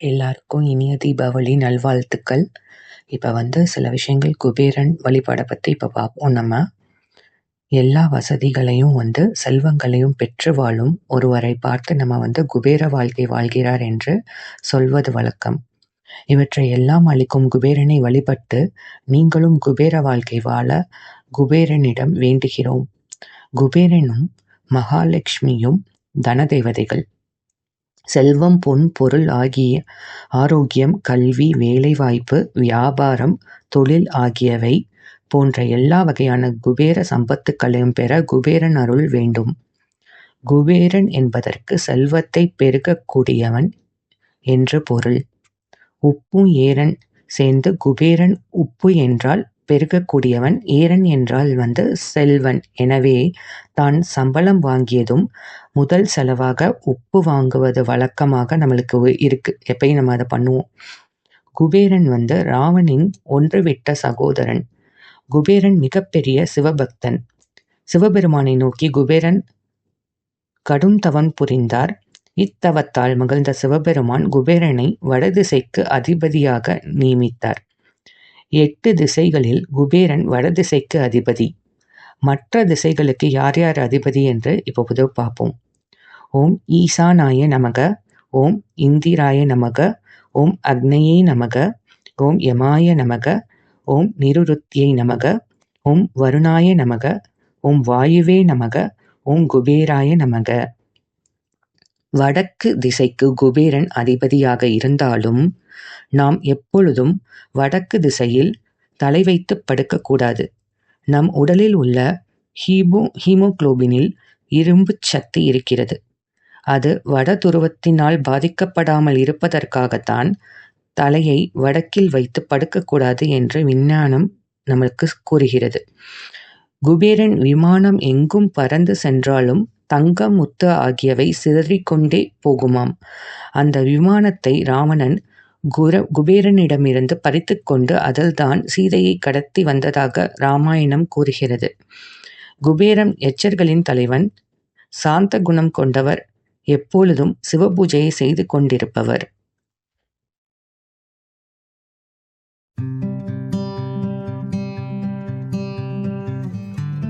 எல்லாருக்கும் இனிய தீபாவளி நல்வாழ்த்துக்கள். இப்ப வந்து சில விஷயங்கள் குபேரன் வழிபாட பத்தி இப்ப பார்ப்போம் நம்ம. எல்லா வசதிகளையும் வந்து செல்வங்களையும் பெற்று வாழும் ஒருவரை பார்த்து நம்ம வந்து குபேர வாழ்க்கை வாழ்கிறார் என்று சொல்வது வழக்கம். இவற்றை எல்லாம் அளிக்கும் குபேரனை வழிபட்டு நீங்களும் குபேர வாழ்க்கை வாழ குபேரனிடம் வேண்டுகிறோம். குபேரனும் மகாலட்சுமியும் தனதேவதைகள். செல்வம் பொன் பொருள் ஆகிய ஆரோக்கியம் கல்வி வேலைவாய்ப்பு வியாபாரம் தொழில் ஆகியவை போன்ற எல்லா வகையான குபேர சம்பத்துக்களையும் பெற குபேரன் அருள் வேண்டும். குபேரன் என்பதற்கு செல்வத்தைப் பெருக்கக் கூடியவன் என்று பொருள். உப்பும் ஏரன் சேர்ந்து குபேரன் உப்பு என்றால் பெருகக்கூடியவன் ஏரன் என்றால் வந்து செல்வன். எனவே தான் சம்பளம் வாங்கியதும் முதல் செலவாக உப்பு வாங்குவது வழக்கமாக நம்மளுக்கு இருக்கு. எப்பயும் நம்ம அதை பண்ணுவோம். குபேரன் வந்து ராவணனின் ஒன்றுவிட்ட சகோதரன். குபேரன் மிகப்பெரிய சிவபக்தன். சிவபெருமானை நோக்கி குபேரன் கடும் தவம் புரிந்தார். இத்தவத்தால் மகிழ்ந்த சிவபெருமான் குபேரனை வடதிசைக்கு அதிபதியாக நியமித்தார். எட்டு திசைகளில் குபேரன் வடதிசைக்கு அதிபதி. மற்ற திசைகளுக்கு யார் யார் அதிபதி என்று இப்போ புது பார்ப்போம். ஓம் ஈசானாய நமக ஓம் இந்திராய நமக ஓம் அக்னையே நமக ஓம் யமாய நமக ஓம் நிருத்தியை நமக ஓம் வருணாய நமக ஓம் வாயுவே நமக ஓம் குபேராய நமக. வடக்கு திசைக்கு குபேரன் அதிபதியாக இருந்தாலும் நாம் எப்பொழுதும் வடக்கு திசையில் தலை வைத்து படுக்கக் கூடாது. நம் உடலில் உள்ள ஹீமோகுளோபினில் இரும்புச் சத்து இருக்கிறது. அது வட துருவத்தினால் பாதிக்கப்படாமல் இருப்பதற்காகத்தான் தலையை வடக்கில் வைத்துப் படுக்கக் கூடாது என்று விஞ்ஞானம் நமக்குக் கூறுகிறது. குபேரன் விமானம் எங்கும் பறந்து சென்றாலும் தங்கம் முத்து ஆகியவை சிதறிக்கொண்டே போகுமாம். அந்த விமானத்தை ராவணன் குபேரனிடமிருந்து பறித்துக்கொண்டு அதில்தான் சீதையை கடத்தி வந்ததாக ராமாயணம் கூறுகிறது. குபேரன் எச்சர்களின் தலைவன். சாந்த குணம் கொண்டவர் எப்பொழுதும் சிவபூஜை செய்து கொண்டிருப்பவர்.